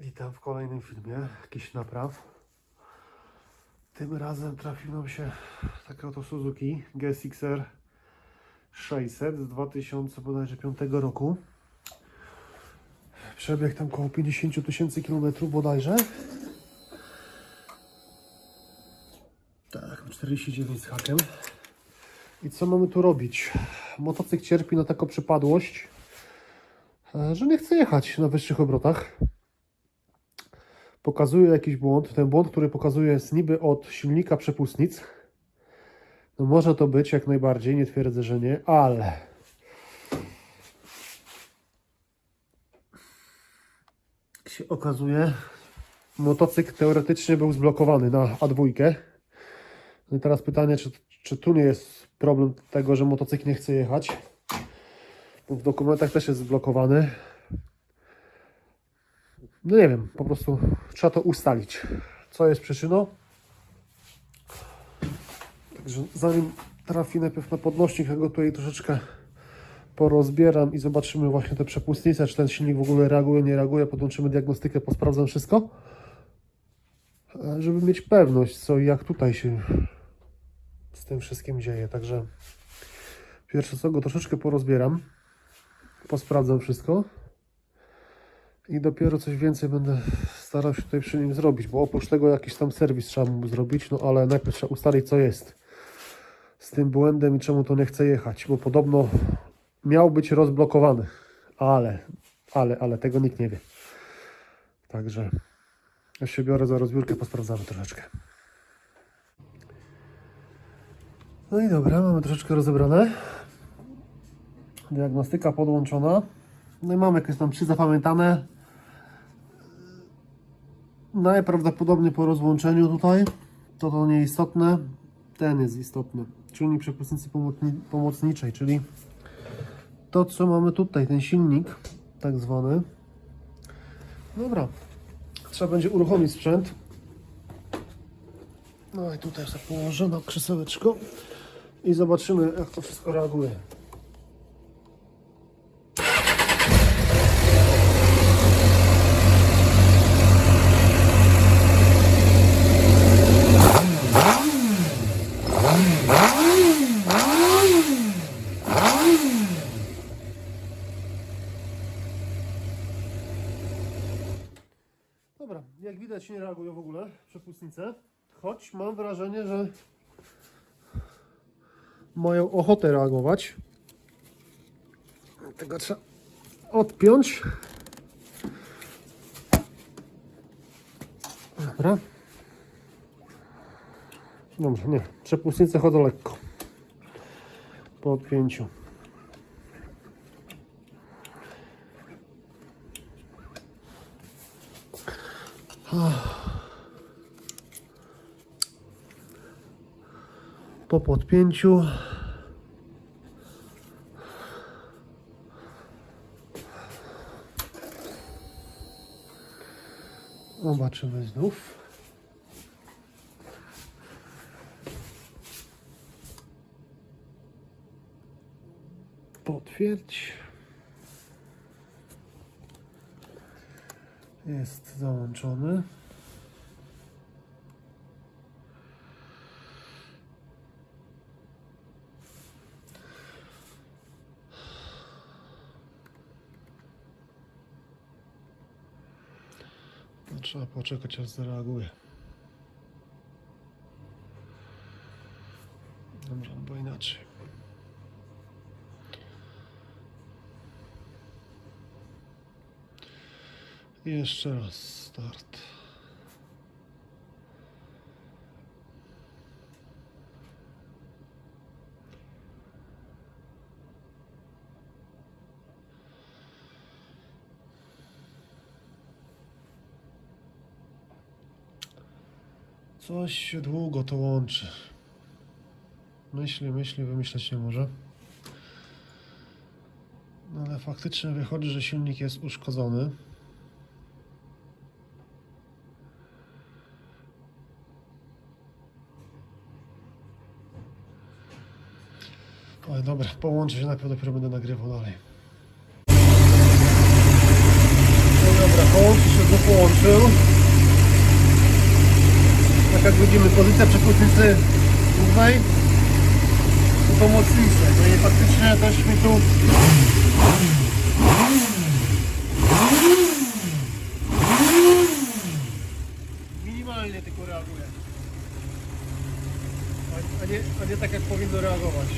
Witam w kolejnym filmie jakiś napraw. Tym razem trafił nam się taka oto Suzuki GSX-R 600 z 2005 roku. Przebieg tam około 50 tysięcy kilometrów bodajże. Tak, 49 z hakiem. I co mamy tu robić? Motocykl cierpi na taką przypadłość, e, że nie chce jechać na wyższych obrotach pokazuje jakiś błąd. Ten błąd, który pokazuje jest niby od silnika przepustnic. No może to być jak najbardziej, nie twierdzę, że nie, ale jak się okazuje, motocykl teoretycznie był zblokowany na A2. No i teraz pytanie, czy, czy tu nie jest problem tego, że motocykl nie chce jechać? W dokumentach też jest zblokowany. No nie wiem, po prostu trzeba to ustalić. Co jest przyczyną? Także zanim trafi najpierw na podnośnik, ja go tutaj troszeczkę porozbieram i zobaczymy właśnie te przepustnice, czy ten silnik w ogóle reaguje, nie reaguje. Podłączymy diagnostykę, posprawdzam wszystko, e, żeby mieć pewność, co i jak tutaj się z tym wszystkim dzieje. Także pierwsze co, go troszeczkę porozbieram, posprawdzam wszystko. I dopiero coś więcej będę starał się tutaj przy nim zrobić, bo oprócz tego jakiś tam serwis trzeba mu zrobić, no ale najpierw trzeba ustalić co jest z tym błędem i czemu to nie chce jechać, bo podobno miał być rozblokowany, ale, ale, ale tego nikt nie wie. Także ja się biorę za rozbiórkę, posprawdzamy troszeczkę. No i dobra, mamy troszeczkę rozebrane. Diagnostyka podłączona. No i mamy jakieś tam trzy zapamiętane. Najprawdopodobniej po rozłączeniu tutaj, to to nieistotne, ten jest istotny, czujnik przepustnicy pomocni pomocniczej, czyli to co mamy tutaj, ten silnik tak zwany. Dobra, trzeba będzie uruchomić sprzęt. No i tutaj sobie położę na krzesełeczko i zobaczymy jak to wszystko reaguje. Dobra, jak widać nie reagują w ogóle przepustnice, choć mam wrażenie, że mają ochotę reagować. Tego trzeba odpiąć. Dobra. Dobrze, nie. Przepustnice chodzą lekko. Po odpięciu. Po podpięciu zobaczymy znów. Potwierdź. Jest załączony. Trzeba poczekać aż zareaguje. I jeszcze raz start. Coś się długo to łączy. Myśli, myśli, wymyśleć nie może. No ale faktycznie wychodzi, że silnik jest uszkodzony. Dobra, połączę się najpierw, dopiero będę nagrywał dalej. No dobra, połączę się do połączył. Tak jak widzimy, pozycja przepustnicy głównej i pomocniczej. No i faktycznie też mi tu minimalnie tylko reaguje. A, nie, a nie tak jak powinno reagować.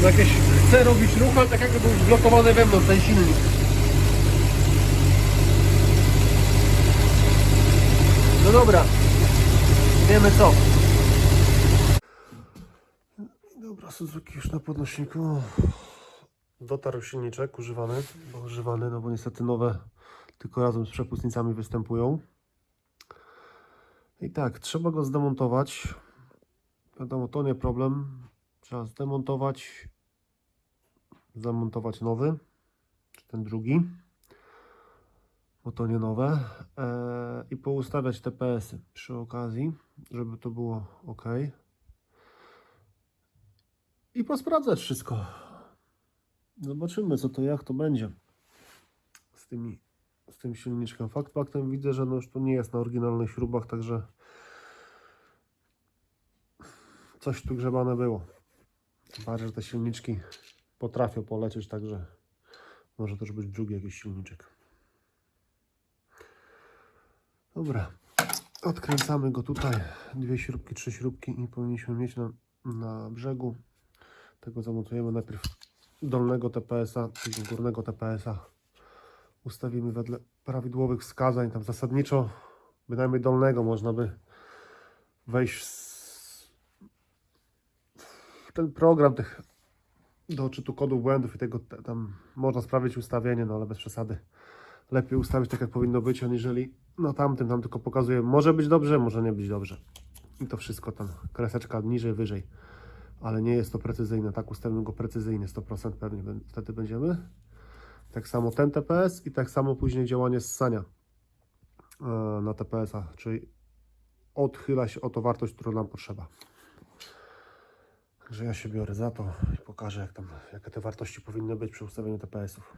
On jakieś chce robić ruch, ale tak jakby był zblokowany wewnątrz ten silnik. No dobra, wiemy co. Dobra, Suzuki już na podnośniku. Dotarł silniczek używany, bo używany, no bo niestety nowe tylko razem z przepustnicami występują. I tak, trzeba go zdemontować. Wiadomo, to nie problem. Trzeba zdemontować, zamontować nowy, czy ten drugi, bo to nie nowe, eee, i poustawiać TPS-y przy okazji, żeby to było ok. I posprawdzać wszystko. Zobaczymy, co to, jak to będzie z tymi, z tym silniczkiem. Fakt faktem widzę, że no już to nie jest na oryginalnych śrubach, także coś tu grzebane było. Bardziej, że te silniczki potrafią polecieć, także może też być drugi jakiś silniczek. Dobra, odkręcamy go tutaj. Dwie śrubki, trzy śrubki i powinniśmy mieć na, na brzegu. Tego zamontujemy najpierw dolnego TPS-a, później górnego TPS-a. Ustawimy wedle prawidłowych wskazań. Tam zasadniczo, bynajmniej dolnego, można by wejść z ten program tych do odczytu kodów błędów i tego te- tam można sprawdzić ustawienie, no ale bez przesady. Lepiej ustawić tak jak powinno być, aniżeli na tamtym tam tylko pokazuje może być dobrze, może nie być dobrze. I to wszystko tam kreseczka niżej, wyżej. Ale nie jest to precyzyjne, tak ustawimy go precyzyjnie, 100% pewnie wtedy będziemy. Tak samo ten TPS i tak samo później działanie ssania e, na TPS-a, czyli odchyla się o to wartość, którą nam potrzeba. Także ja się biorę za to i pokażę, jak tam, jakie te wartości powinny być przy ustawieniu TPS-ów.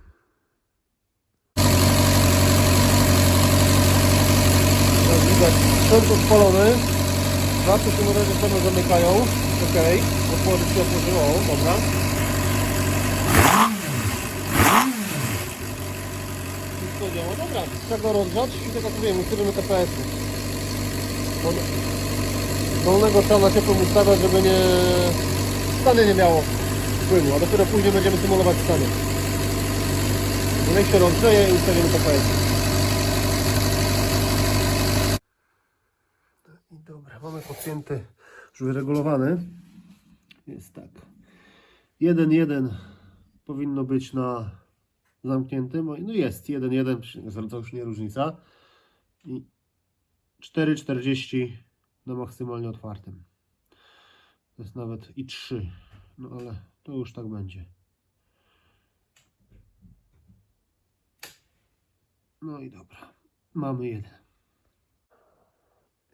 Jak widać, sprzęt odpalony. Zawsze się na razie same zamykają. Ok, otworzyć się otworzyło, dobra. Wszystko działa, dobra. Trzeba go rozgrzać i tak jak mówiłem, ustawimy TPS-y. Dolnego trzeba na ciepłym ustawiać, żeby nie... stanie nie miało wpływu, a dopiero później będziemy symulować stanie. Niech się rozgrzeje i ustawimy TPS. I dobra, mamy podpięty, już wyregulowany. Jest tak. 1.1 powinno być na zamkniętym. No jest 1.1, to już nie różnica. I 4.40 na maksymalnie otwartym. To jest nawet i 3. No ale to już tak będzie. No i dobra. Mamy jeden.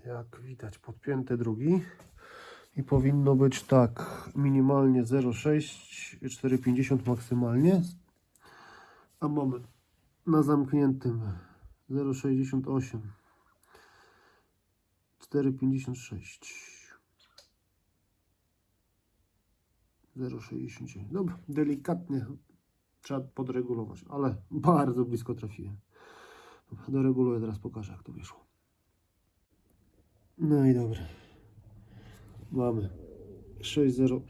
Jak widać podpięty drugi. I powinno być tak minimalnie 0,6 4,50 maksymalnie. A mamy na zamkniętym 0,68 4,56 0,69 Dobra, delikatnie trzeba podregulować, ale bardzo blisko trafiłem. Dobra, doreguluję, teraz pokażę jak to wyszło. No i dobra. Mamy 6,05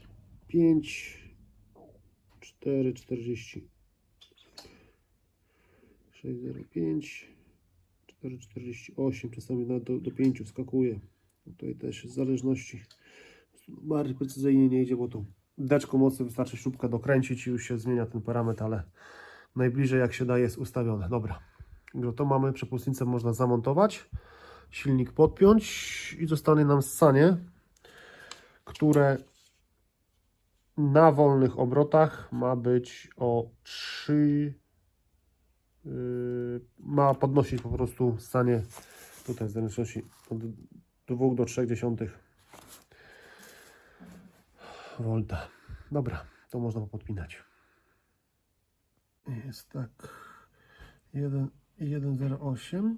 4,40 6,05 4,48 czasami nawet do, do 5 wskakuje. Tutaj też w zależności bardziej precyzyjnie nie idzie, bo tu deczką mocy wystarczy śrubkę dokręcić i już się zmienia ten parametr, ale najbliżej jak się da jest ustawione. Dobra, to mamy, przepustnicę można zamontować, silnik podpiąć i zostanie nam ssanie, które na wolnych obrotach ma być o 3 Yy, ma podnosić po prostu stanie tutaj w zależności od 2 do 3 dziesiątych volta. Dobra, to można podpinać. Jest tak 1 i 1,08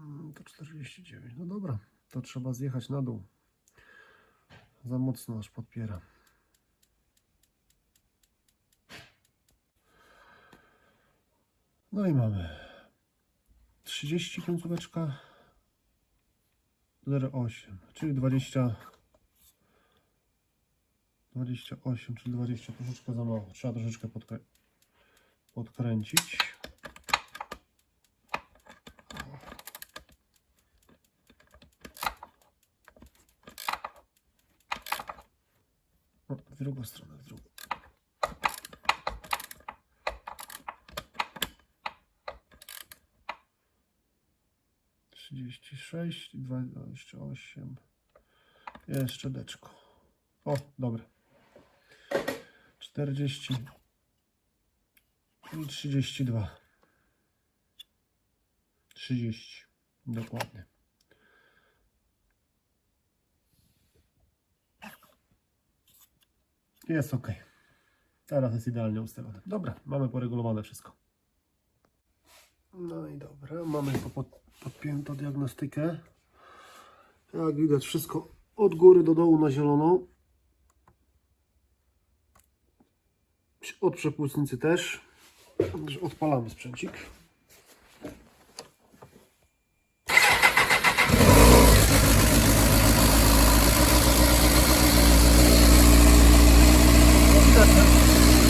Mm, to 49. No dobra, to trzeba zjechać na dół. Za mocno aż podpiera. No i mamy 30 końcóweczka 0,8, czyli 20 28, czyli 20 troszeczkę za mało. Trzeba troszeczkę podkrę podkręcić. O, w drugą stronę, w drugą. Trzydzieści sześć, dwadzieścia osiem. Jeszcze deczko. O, dobra. 40 i 32. 30. Dokładnie. Jest ok. Teraz jest idealnie ustawione. Dobra, mamy poregulowane wszystko. No i dobra, mamy to pod, podpiętą diagnostykę. Jak widać wszystko od góry do dołu na zielono. Od przepustnicy też. Odpalamy sprzęcik.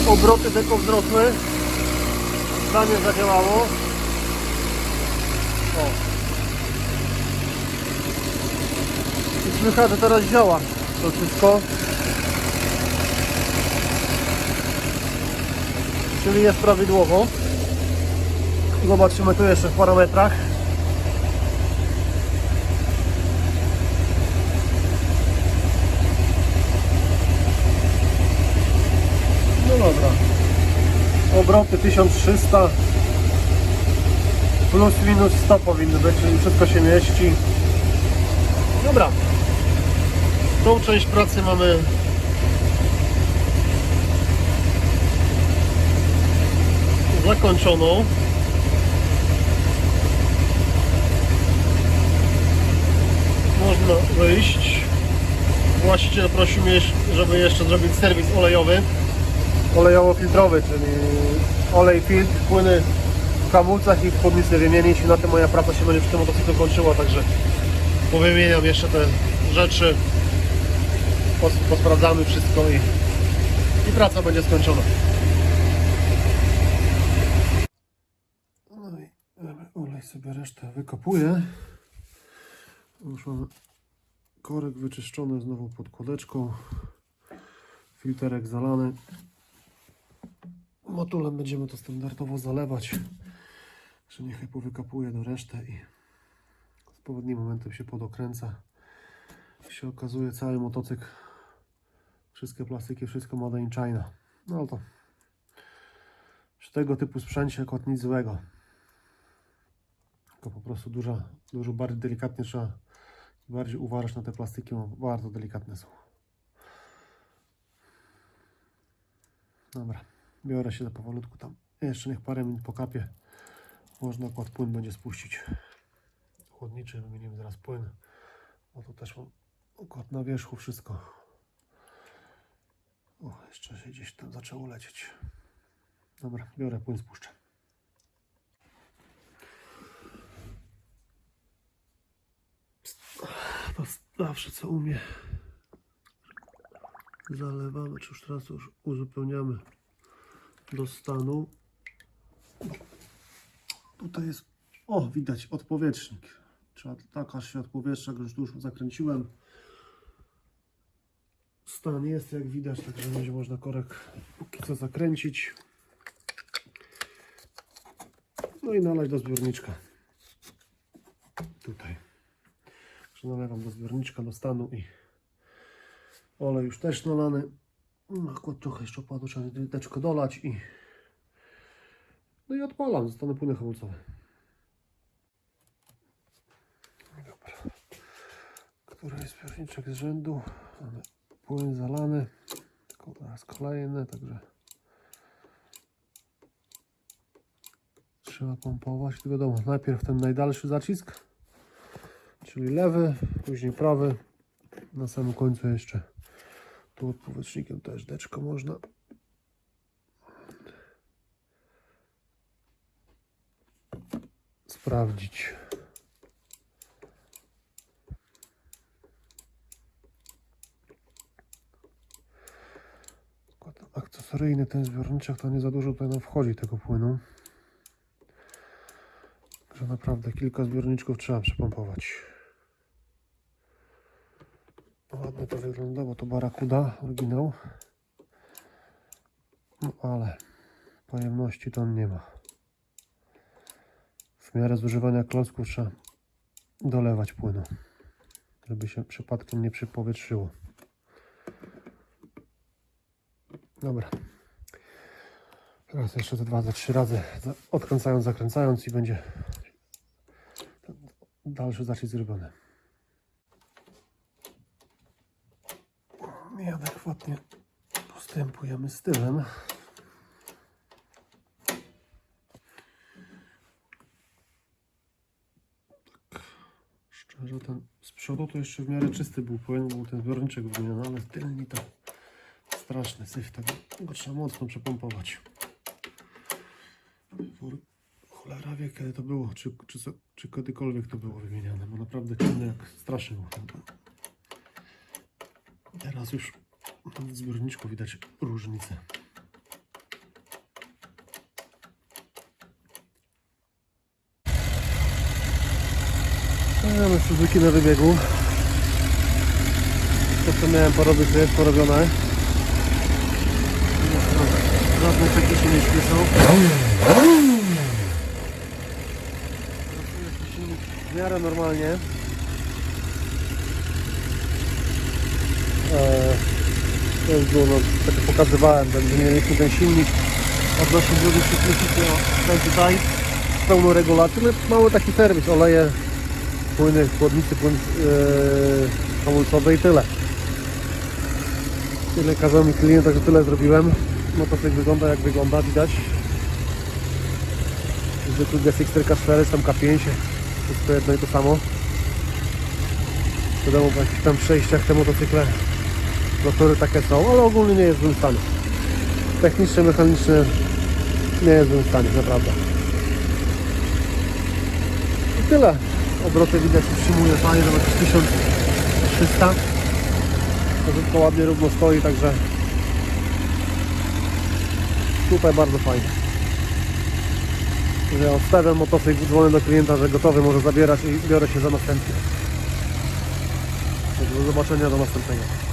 Obroty deko wzrosły. Zdanie zadziałało. O. I słychać, że teraz działa to wszystko. Czyli jest prawidłowo. Zobaczymy tu jeszcze w parametrach. No dobra. Obroty 1300 plus minus 100 powinny być, czyli wszystko się mieści. Dobra. Tą część pracy mamy zakończoną. Można wyjść. Właściciel prosił mnie, żeby jeszcze zrobić serwis olejowy. Olejowo-filtrowy, czyli olej filtr, płyny hamulcach i w chłodnicy wymienić. I na tym moja praca się będzie przy tym motocyklu kończyła, także powymieniam jeszcze te rzeczy. Pos- Posprawdzamy wszystko i, i praca będzie skończona. No i olej sobie resztę wykopuję. Już mamy korek wyczyszczony znowu pod kładeczką. Filterek zalany. Motulem będziemy to standardowo zalewać. Że niechaj powykapuje do resztę i z odpowiednim momentem się podokręca. Się okazuje cały motocykl, wszystkie plastyki, wszystko made in China. No to przy tego typu sprzęcie akurat nic złego. Tylko po prostu dużo, dużo bardziej delikatnie trzeba bardziej uważać na te plastiki, bo bardzo delikatne są. Dobra, biorę się za powolutku tam. Jeszcze niech parę minut pokapie. Można akurat płyn będzie spuścić. Chłodniczy, wymienimy zaraz płyn. Bo to też mam akurat na wierzchu wszystko. O, jeszcze się gdzieś tam zaczęło lecieć. Dobra, biorę płyn, spuszczę. To zawsze co umie. Zalewamy, czy już teraz już uzupełniamy do stanu. Tutaj jest, o widać, odpowietrznik. Trzeba tak aż się odpowietrza, już tu zakręciłem. Stan jest jak widać, także będzie można korek póki co zakręcić. No i nalać do zbiorniczka. Tutaj. Także nalewam do zbiorniczka, do stanu i olej już też nalany. No, Akurat trochę jeszcze opadło, trzeba deczko dolać i no i odpalam, zostanę płyny hamulcowe. Dobra. Który jest zbiorniczek z rzędu. Mamy płyn zalany. Tylko teraz kolejny, także trzeba pompować. Wiadomo, najpierw ten najdalszy zacisk, czyli lewy, później prawy. Na samym końcu jeszcze tu odpowietrznikiem też deczko można. Sprawdzić. Akcesoryjny ten zbiorniczek, to nie za dużo tutaj nam wchodzi tego płynu. Że naprawdę kilka zbiorniczków trzeba przepompować. Ładnie to wygląda, bo to barakuda, oryginał. No ale pojemności to on nie ma. W miarę zużywania klocków trzeba dolewać płynu, żeby się przypadkiem nie przypowietrzyło. Dobra. Teraz jeszcze te dwa, ze trzy razy za- odkręcając, zakręcając i będzie dalszy zacisk zrobiony. I adekwatnie postępujemy z tyłem. Tak, Szczerze, ten z przodu to jeszcze w miarę czysty był płyn, był ten zbiorniczek wymieniony, ale tylni to straszny syf, tego go trzeba mocno przepompować. Cholera wie kiedy to było, czy, czy, czy kiedykolwiek to było wymieniane, bo naprawdę ciemny jak straszny był ten płyn. Teraz już w zbiorniczku widać różnicę. Mamy Suzuki na wybiegu. To co miałem porobić, to jest porobione. Żadne czeki się nie śpieszą. W miarę normalnie. Eee, to już było, no, tak pokazywałem, będzie mieliśmy ten silnik odnośnie drugiej ten tutaj z pełną regulacją, no, mały taki serwis, oleje, płyny, chłodnicy, płyn yy, hamulcowy i tyle. Tyle kazał mi klient, także tyle zrobiłem. Motocykl wygląda jak wygląda, widać. Zwykły GSX 4K4, tam K5, wszystko jedno i to samo. Wiadomo, po jakichś tam przejściach te motocykle motory takie są, ale ogólnie nie jest w stanie. Technicznie, mechanicznie nie jest w złym stanie, naprawdę. I tyle. Obroty widać utrzymuje fajnie, nawet 1300. To ładnie równo stoi, także tutaj bardzo fajnie. Że odstawiam motocykl, dzwonię do klienta, że gotowy, może zabierać i biorę się za następny. Do zobaczenia do następnego.